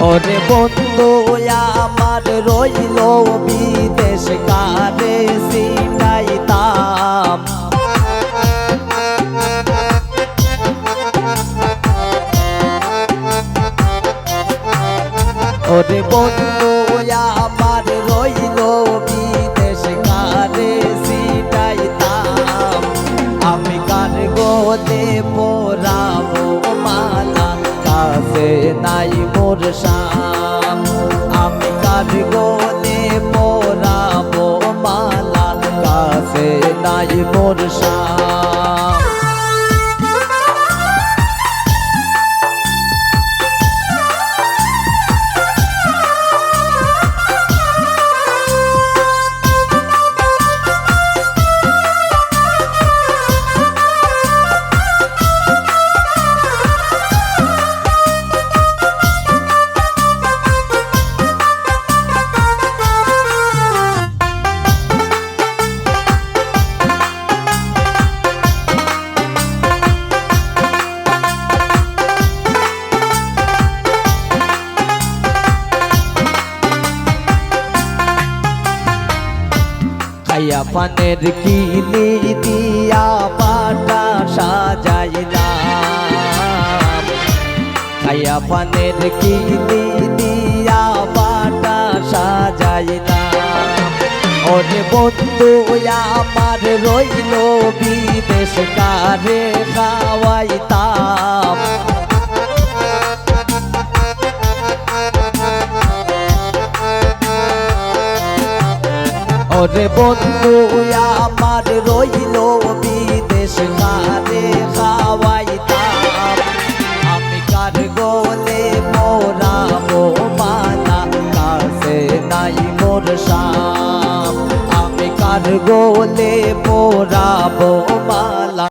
ওরে বন্ধু আমার রইল বিদেশ কারে সিটাইতাম ওরে বন্ধু আমার রইল কাছে নাই মোর শাম আমি কার গোলে পোড়াবো মালা কাছে নাই মোর শাম খাইয়া পানের কিলি দিয়া পাটা সাজাইলাম খাইয়া পানের কিলি দিয়া পাটা সাজাইলাম ওরে বন্ধু, আমার রইল বিদেশ, কারে খাওয়াইতাম ওরে বন্ধু আমার রইল বিদেশ কারে খাওয়াইতাম আমি কার গোলে মোরাবো মালা কাছে নাই মোর শাম আমি কার গোলে মোরাবো মালা।